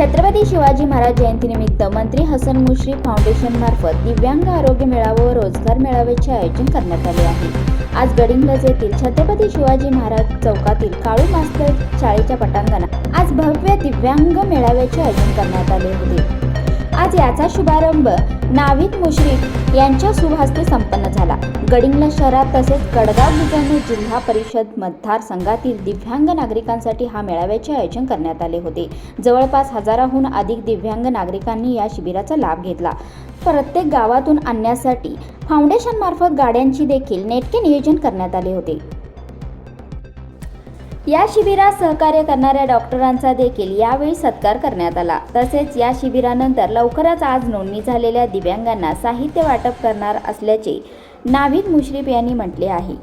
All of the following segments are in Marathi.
छत्रपती शिवाजी महाराज जयंतीनिमित्त मंत्री हसन मुश्रीफ फाउंडेशन मार्फत दिव्यांग आरोग्य मेळावा व रोजगार मेळाव्याचे आयोजन करण्यात आले आहे. आज गडिंगज येथील छत्रपती शिवाजी महाराज चौकातील काळू मास्तर शाळेच्या पटांगणात आज भव्य दिव्यांग मेळाव्याचे आयोजन करण्यात आले होते. आज याचा शुभारंभ नाविद मुश्रीफ यांच्या सुहस्ते संपन्न झाला. गडिंगला शहरात तसेच कडगाव बुजवणे जिल्हा परिषद मतदारसंघातील दिव्यांग नागरिकांसाठी हा मेळाव्याचे आयोजन करण्यात आले होते. जवळपास हजाराहून अधिक दिव्यांग नागरिकांनी या शिबिराचा लाभ घेतला. प्रत्येक गावातून आणण्यासाठी फाउंडेशनमार्फत गाड्यांची देखील नेटके नियोजन करण्यात आले होते. या शिबिरात सहकार्य करणाऱ्या डॉक्टरांचा देखील यावेळी सत्कार करण्यात आला. तसेच या शिबिरानंतर लवकरच आज नोंदणी झालेल्या दिव्यांगांना साहित्य वाटप करणार असल्याचे नाविद मुश्रीफ यांनी म्हटले आहे.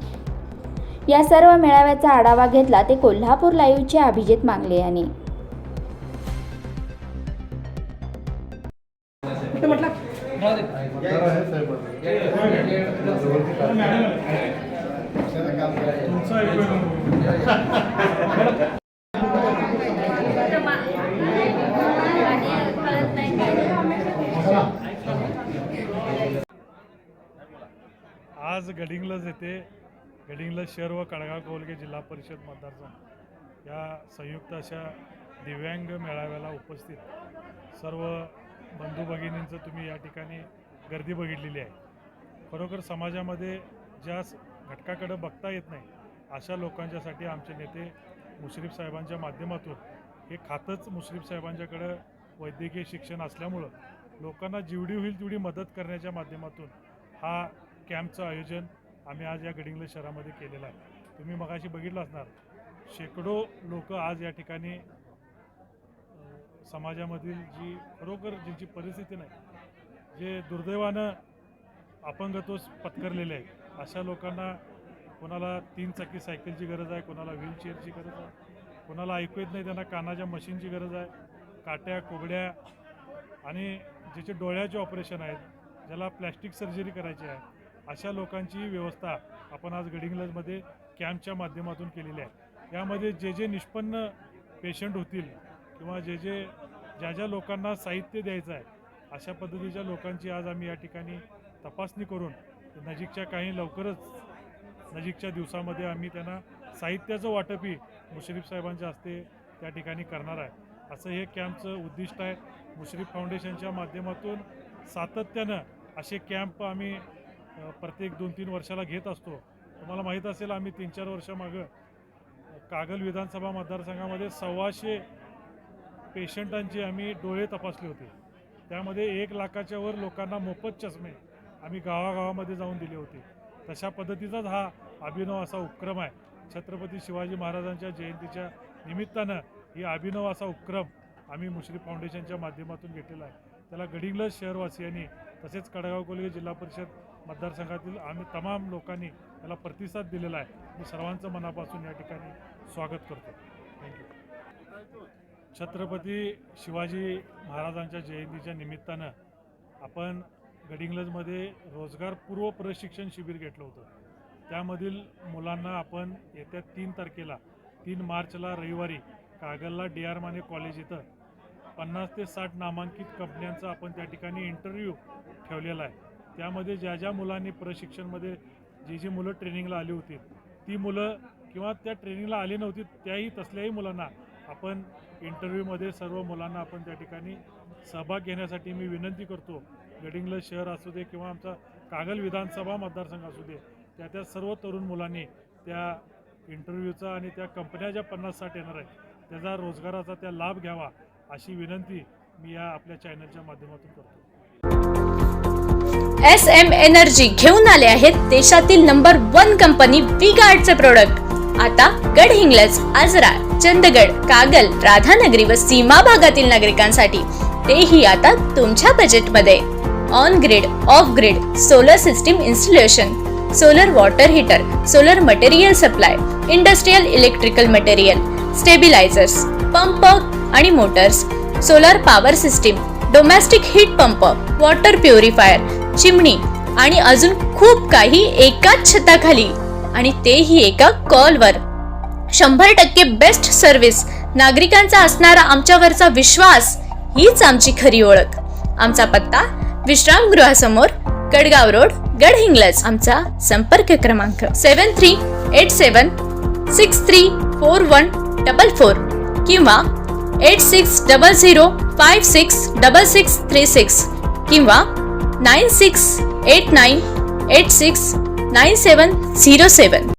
या सर्व मेळाव्याचा आढावा घेतला ते कोल्हापूर लाईव्हचे अभिजित मांगले यांनी. आज गडिंगलज येथे गडिंगलज शहर व कळगाव कोलगे जिल्हा परिषद मतदारसंघ या संयुक्त अशा दिव्यांग मेळाव्याला उपस्थित सर्व बंधू भगिनींचं तुम्ही या ठिकाणी गर्दी बघितलेली आहे. खरोखर समाजामध्ये ज्या घटकाकडं बघता येत नाही अशा लोकांच्यासाठी आमचे नेते मुश्रीफ साहेबांच्या माध्यमातून हे खातंच मुश्रीफ साहेबांच्याकडं वैद्यकीय शिक्षण असल्यामुळं लोकांना जेवढी होईल तेवढी मदत करण्याच्या माध्यमातून हा कॅम्पचं आयोजन आम्ही आज या गडिंगले शहरामध्ये केलेलं आहे. तुम्ही मगाशी बघितलं असणार शेकडो लोक आज या ठिकाणी समाजामधील जी खरोखर ज्यांची परिस्थिती नाही जे दुर्दैवानं अपंगत्व पत्करलेले आहे अशा लोकांना कोणाला तीन चाकी सायकलची गरज आहे कोणाला व्हीलचेअरची गरज आहे कोणाला ऐकू येत नाही त्यांना कानाच्या मशीनची गरज आहे काट्या कोगड्या आणि ज्याचे डोळ्याचे ऑपरेशन आहेत ज्याला प्लॅस्टिक सर्जरी करायची आहे अशा लोकांची व्यवस्था आपण आज गडिंग्लजमध्ये कॅम्पच्या माध्यमातून केलेली आहे. यामध्ये जे जे निष्पन्न पेशंट होतील किंवा जे जे ज्या ज्या लोकांना साहित्य द्यायचं आहे अशा पद्धतीच्या लोकांची आज आम्ही या ठिकाणी तपासणी करून नजीकच्या काही लवकरच नजीकच्या दिवसामध्ये आम्ही त्यांना साहित्याचं वाटपही मुश्रीफ साहेबांच्या हस्ते त्या ठिकाणी करणार आहे. असं हे कॅम्पचं उद्दिष्ट आहे. मुश्रीफ फाउंडेशनच्या माध्यमातून सातत्यानं असे कॅम्प आम्ही प्रत्येक दोन तीन वर्षाला घेत असतो. तुम्हाला माहीत असेल आम्ही तीन चार वर्षामागं कागल विधानसभा मतदारसंघामध्ये सव्वाशे पेशंटांची आम्ही डोळे तपासले होते. त्यामध्ये एक लाखाच्यावर लोकांना मोफत चष्मे आम्ही गावागावामध्ये जाऊन दिले होते. तशा पद्धतीचाच हा अभिनव असा उपक्रम आहे. छत्रपती शिवाजी महाराजांच्या जयंतीच्या निमित्तानं ही अभिनव असा उपक्रम आम्ही मुश्रीफ फाउंडेशनच्या माध्यमातून घेतलेला आहे. त्याला गडिंग्लज शहरवासियांनी तसेच कडगाव कोलगे जिल्हा परिषद मतदारसंघातील आम्ही तमाम लोकांनी त्याला प्रतिसाद दिलेला आहे. मी सर्वांचं मनापासून या ठिकाणी स्वागत करतो. थँक्यू छत्रपती शिवाजी महाराजांच्या जयंतीच्या निमित्तानं आपण गडिंग्लजमध्ये रोजगारपूर्व प्रशिक्षण शिबिर घेतलं होतं. त्यामधील मुलांना आपण येत्या तीन तारखेला तीन मार्चला रविवारी कागलला डी आर माने कॉलेज इथं पन्नास ते साठ नामांकित कंपन्यांचा आपण त्या ठिकाणी इंटरव्ह्यू ठेवलेला आहे. त्यामध्ये ज्या ज्या मुलांनी प्रशिक्षणमध्ये जी जी मुलं ट्रेनिंगला आली होती ती मुलं किंवा त्या ट्रेनिंगला आली नव्हती त्याही तसल्याही मुलांना आपण इंटरव्ह्यूमध्ये सर्व मुलांना आपण त्या ठिकाणी सहभाग घेण्यासाठी मी विनंती करतो गडिंग्लज शहर असू दे किंवा आमचा कागल विधानसभा मतदारसंघ असू दे त्या त्या सर्व तरुण मुलांनी त्या इंटरव्ह्यूचा आणि त्या कंपन्या ज्या पन्नास साठ येणार आहेत त्याचा रोजगाराचा त्या लाभ घ्यावा अशी विनंती मी या आपल्या चॅनलच्या माध्यमातून करतो. एस एम एनर्जी घेऊन आले आहेत देशातील नंबर वन कंपनी वी गार्डचे प्रोडक्ट आता गडहिंग्लज आजरा चंदगड कागल राधानगरी व सीमा भागातील नागरिकांसाठी तेही आता तुमच्या बजेटमध्ये on grid off grid solar system installation solar water heater solar material supply industrial electrical material stabilisers pump आणि motors solar power system domestic heat pump water purifier chimney आणि अजून खूप काही एकाच छताखाली आणि तेही एका कॉलवर शंभर टक्के बेस्ट सर्व्हिस नागरिकांचा असणारा आमच्यावरचा विश्वास हीच आमची खरी ओळख. आमचा पत्ता विश्रामगृहासमोर कडगाव रोड गडहिंग्लज आमचा संपर्क क्रमांक seven three eight seven six three four one double four किंवा eight six double zero five six double six three six किंवा nine six eight nine eight six nine seven zero seven